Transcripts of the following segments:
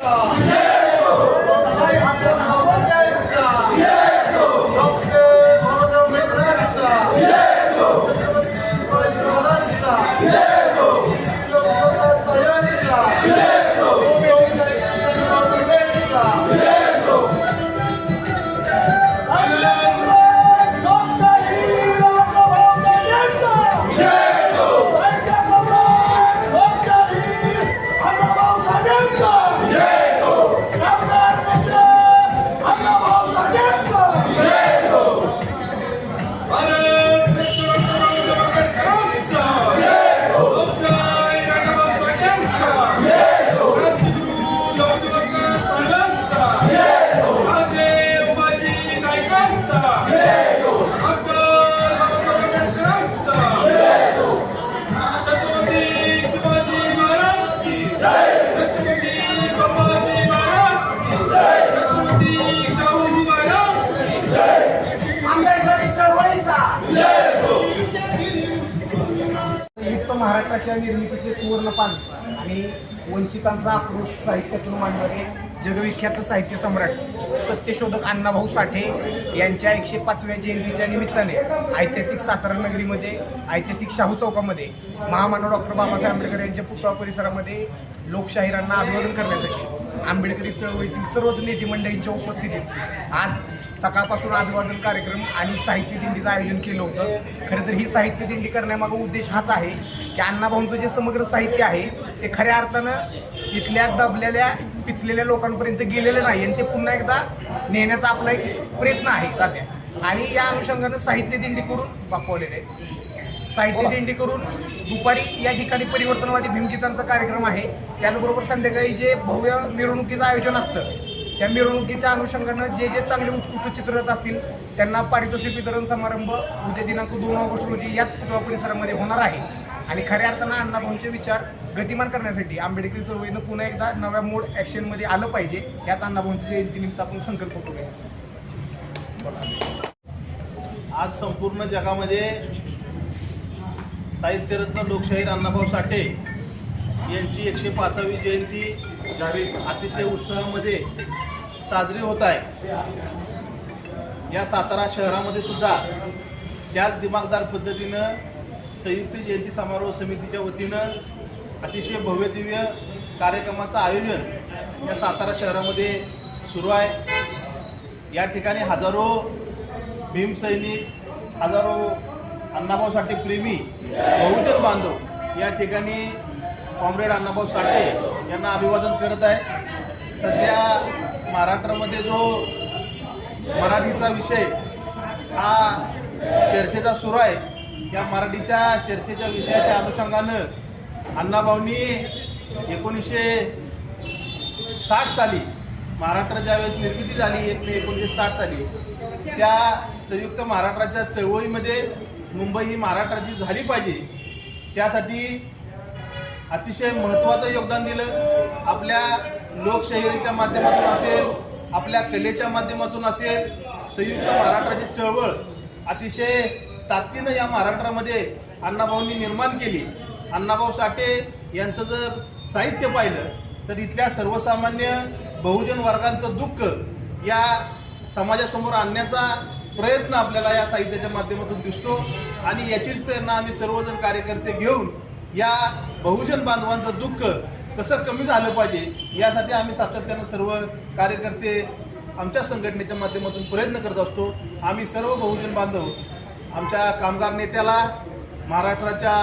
संयुक्त महाराष्ट्राच्या निर्मितीचे सुवर्णपान आणि वंचितांचा आक्रोश साहित्यातून मांडणारे जगविख्यात साहित्य सम्राट सत्यशोधक अण्णाभाऊ साठे यांच्या एकशे पाचव्या जयंतीच्या निमित्ताने ऐतिहासिक सातारा नगरीमध्ये ऐतिहासिक शाहू चौकामध्ये महामानव डॉक्टर बाबासाहेब आंबेडकर यांच्या पुतळा परिसरामध्ये लोकशाहीरांना अभिवादन करण्यासाठी आंबेडकरी चळवळीतील सर्वच नेते मंडळींच्या उपस्थितीत आज सकाळपासून अभिवादन कार्यक्रम आणि साहित्य दिंडीचं आयोजन केलं होतं. खरं तर ही साहित्य दिंडी करण्यामागं उद्देश हाच आहे की अण्णाभाऊंचं जे समग्र साहित्य आहे ते खऱ्या अर्थानं इथल्या दबलेल्या पिचलेल्या लोकांपर्यंत गेलेलं नाही आणि ते पुन्हा एकदा नेण्याचा आपला एक प्रयत्न आहे सध्या. आणि या अनुषंगानं साहित्य दिंडी करून दाखवलेले आहे. साहित्य दिंडी करून दुपारी या ठिकाणी परिवर्तनवादी भीमगीतांचा कार्यक्रम आहे. त्याचबरोबर संध्याकाळी जे भव्य मिरवणुकीचं आयोजन असतं त्या मिरवणुकीच्या अनुषंगानं जे जे चांगले उत्कृष्ट चित्ररथ असतील त्यांना पारितोषिक वितरण समारंभ उद्या दिनांक दोन ऑगस्ट रोजी याच पुतळा परिसरामध्ये होणार आहे. आणि खऱ्या अर्थानं अण्णाभाऊंचे विचार गतिमान करण्यासाठी आंबेडकरी चळवळीनं पुन्हा एकदा नव्या मोड ॲक्शनमध्ये आलं पाहिजे ह्याच अण्णाभाऊंच्या जयंतीनिमित्त आपण संकल्प करूया. आज संपूर्ण जगामध्ये साहित्यरत्न लोकशाहीर अण्णाभाऊ साठे यांची एकशे पाचावी जयंती अतिशय उत्साहामध्ये साजरी होत आहे. या सातारा शहरामध्ये सुद्धा त्याच दिमागदार पद्धतीनं संयुक्त जयंती समारोह समितीच्या वतीनं अतिशय भव्यदिव्य कार्यक्रमाचं आयोजन या सातारा शहरामध्ये सुरू आहे. या ठिकाणी हजारो भीमसैनिक हजारो अण्णाभाऊ साठे प्रेमी बहुजन बांधव या ठिकाणी कॉम्रेड अण्णाभाऊ साठे यांना अभिवादन करत आहे सध्या महाराष्ट्रामध्ये जो मराठीचा विषय हा चर्चेचा सुरू आहे या मराठीच्या चर्चेच्या विषयाच्या अनुषंगानं अण्णाभाऊंनी एकोणीसशे साठ साली महाराष्ट्र ज्यावेळेस निर्मिती झाली एक मे एकोणीसशे साठ साली त्या संयुक्त महाराष्ट्राच्या चळवळीमध्ये मुंबई ही महाराष्ट्राची झाली पाहिजे. त्यासाठी अतिशय महत्त्वाचं योगदान दिलं. आपल्या लोकशाहीच्या माध्यमातून असेल आपल्या कलेच्या माध्यमातून असेल संयुक्त महाराष्ट्राची चळवळ अतिशय ताकदीनं या महाराष्ट्रामध्ये अण्णाभाऊंनी निर्माण केली. अण्णाभाऊ साठे यांचं जर साहित्य पाहिलं तर इथल्या सर्वसामान्य बहुजन वर्गांचं दुःख या समाजासमोर आणण्याचा प्रयत्न आपल्याला या साहित्याच्या माध्यमातून दिसतो. आणि याचीच प्रेरणा आम्ही सर्वजण कार्यकर्ते घेऊन या बहुजन बांधवांचं दुःख कसं कमी झालं पाहिजे यासाठी आम्ही सातत्यानं सर्व कार्यकर्ते आमच्या संघटनेच्या माध्यमातून प्रयत्न करत असतो. आम्ही सर्व बहुजन बांधव आमच्या कामगार नेत्याला महाराष्ट्राच्या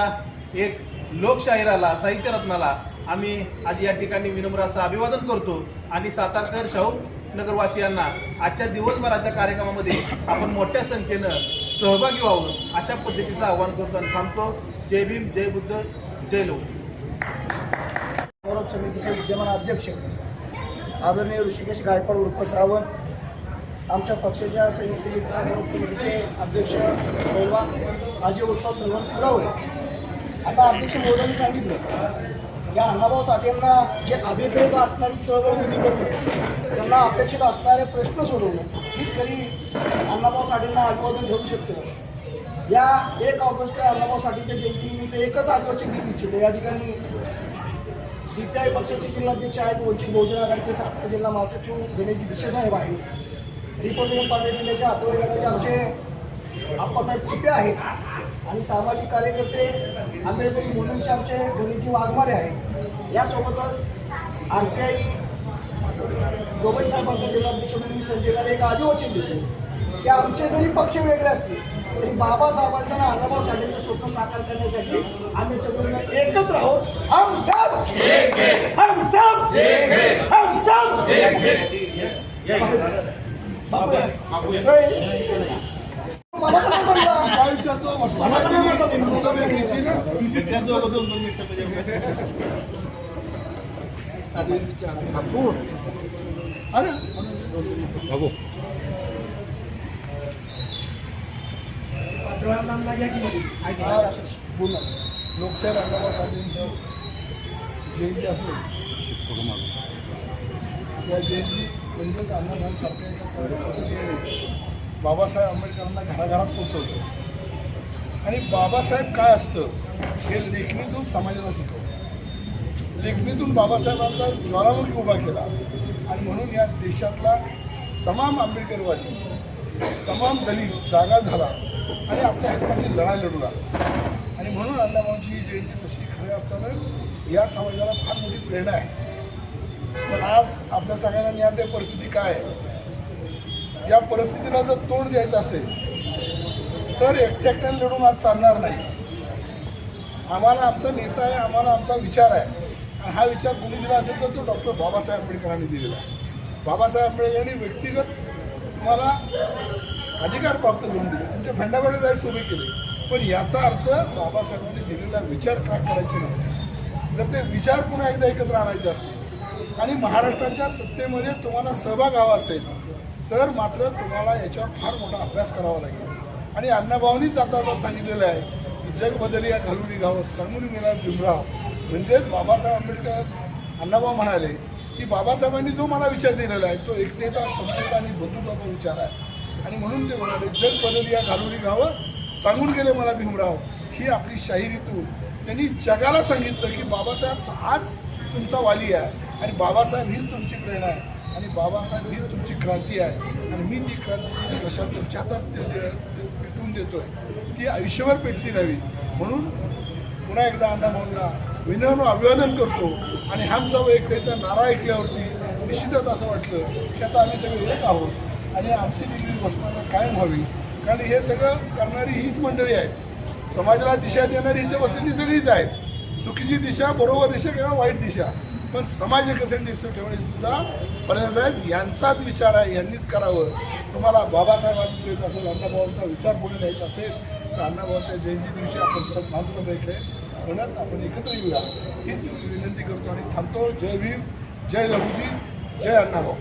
एक लोकशाहिराला साहित्यरत्नाला आम्ही आज या ठिकाणी विनम्र असं अभिवादन करतो. आणि सातारकर शाहू नगरवासियांना आजच्या दिवसभराच्या कार्यक्रमामध्ये आपण मोठ्या संख्येनं सहभागी व्हावं अशा पद्धतीचं आवाहन करतो आणि थांबतो. जय भीम जय बुद्ध जय लोक. गौरव समितीचे विद्यमान अध्यक्ष आदरणीय ऋषिकेश गायकवाड उर्फ श्रावण आमच्या पक्षाच्या संयुक्त समितीचे अध्यक्ष पैलवान अजय उर्फ सर्वन पुरावले आता अध्यक्ष मोदयांनी सांगितलं या अण्णाभाऊ साठेंना जे अभिप्रेत असणारी चळवळ उभी करणं त्यांना अपेक्षित असणारे प्रश्न सोडवणं ही खरी अण्णाभाऊ साठेंना अभिवादन ठरू शकतं. या एक ऑगस्ट अण्णाभाऊ साठेच्या जयंतीनिमित्त एकच आदिवासी दिन इच्छितो या ठिकाणी डीपीआय पक्षाचे जिल्हाध्यक्ष आहेत वंचित बहुजन आघाडीचे सातारा जिल्हा महासचिव गणेशजी विशेष साहेब आहेत. रिपब्लिकन पार्टी जिल्ह्याचे आठवडे गटाचे आमचे आप्पासाहेब टिपे आहेत आणि सामाजिक कार्यकर्ते आंबेडकरी मुलींचे आमचे गणेशजी वाघमारे आहेत. यासोबतच आर पी आय दोघे साहेबांचा जिल्हाध्यक्ष म्हणून मी संजय गाडे एक आदिवचन देतो. की आमचे जरी पक्ष वेगळे असतील तरी बाबासाहेबांचं आणि अण्णाभाऊ साठेंचं स्वप्न साकार करण्यासाठी आम्ही सगळे एकत्र आहोत. हम सब! हम सब! हम सब! बापू, ए, मला तर नाही म्हणलं. काय विचारतो मला तर नाही म्हणलं. सभा घ्यायची ना त्यांचं अगोदर दोन मिनिटं म्हणजे अरे आज पुन्हा लोकशाही अण्णाभाऊ साठेंची जयंती असली त्या जयंती म्हणजेच अण्णाभाऊ साठे बाबासाहेब आंबेडकरांना घराघरात पोचवतो आणि बाबासाहेब काय असतं? हे लेखणीतून समाजाला शिकवलं लेखणीतून बाबासाहेबांचा ज्वालामुखी उभा केला. आणि म्हणून या देशातला तमाम आंबेडकरवादी तमाम दलित जागा झाला. आणि आपल्या हक्काची लढाई लढू लागला आणि म्हणून अण्णाभाऊंची ही जयंती तशी खऱ्या अर्थानं या समाजाला फार मोठी प्रेरणा आहे. पण आज आपल्या सगळ्यांना ज्ञात आहे परिस्थिती काय आहे? या परिस्थितीला जर तोंड द्यायचं असेल तर एकट्या एकट्याने लढून आज चालणार नाही. आम्हाला आमचा नेता आहे आम्हाला आमचा विचार आहे. आणि हा विचार कोणी दिला असेल तर तो डॉक्टर बाबासाहेब आंबेडकरांनी दिलेला आहे. बाबासाहेब आंबेडकरांनी व्यक्तिगत तुम्हाला अधिकार प्राप्त करून दिले. तुमचे फंडामेंटल राईट्स उभे केले. पण याचा अर्थ बाबासाहेबांनी दिलेला विचार का करायचे नव्हते. जर ते विचार पुन्हा एकदा एकत्र आणायचे असतील आणि महाराष्ट्राच्या सत्तेमध्ये तुम्हाला सहभाग हवा असेल तर मात्र तुम्हाला याच्यावर फार मोठा अभ्यास करावा लागेल. आणि अण्णाभाऊनीच आता आता सांगितलेलं आहे की जग बदलिया घालून गावं सांगून गेला भीमराव म्हणजेच बाबासाहेब आंबेडकर अण्णाभाऊ म्हणाले की बाबासाहेबांनी जो मला विचार दिलेला आहे तो एकतेचा समतेचा आणि बंधुत्वाचा विचार आहे. आणि म्हणून ते म्हणाले जग बदलिया घालून गावं सांगून गेले मला भीमराव ही आपली शाहिरीतून त्यांनी जगाला सांगितलं की बाबासाहेब आज तुमचा वाली आहे. आणि बाबासाहेब हीच तुमची प्रेरणा आहे. आणि बाबासाहेब हीच तुमची क्रांती आहे. आणि मी ती क्रांती कशा तुमच्या हातात पेटून देतोय ती आयुष्यभर पेटली राहावी. म्हणून पुन्हा एकदा अण्णाभाऊंना विनम्र अभिवादन करतो. आणि आमचा एकतेचा नारा ऐकल्यावरती निश्चितच असं वाटलं की आता आम्ही सगळे एक आहोत. आणि आमची दिलेली घोषणा कायम व्हावी. कारण हे सगळं करणारी हीच मंडळी आहेत. समाजाला दिशा देणारी इथे बसलेली सगळीच आहेत. चुकीची दिशा बरोबर दिशा किंवा वाईट दिशा. पण समाज एकसंध दिसतो ठेवण्याची सुद्धा साहेब यांचाच विचार आहे यांनीच करावं. तुम्हाला बाबासाहेबांनी मिळत असेल अण्णाभाऊंचा विचार पुढे द्यायचा असेल तर अण्णाभावांच्या जयंती दिवशी आपण सब माणसं इकडे म्हणत आपण एकत्र येऊया. हीच विनंती करतो आणि थांबतो. जय भीम जय लघुजी जय अण्णाभाऊ.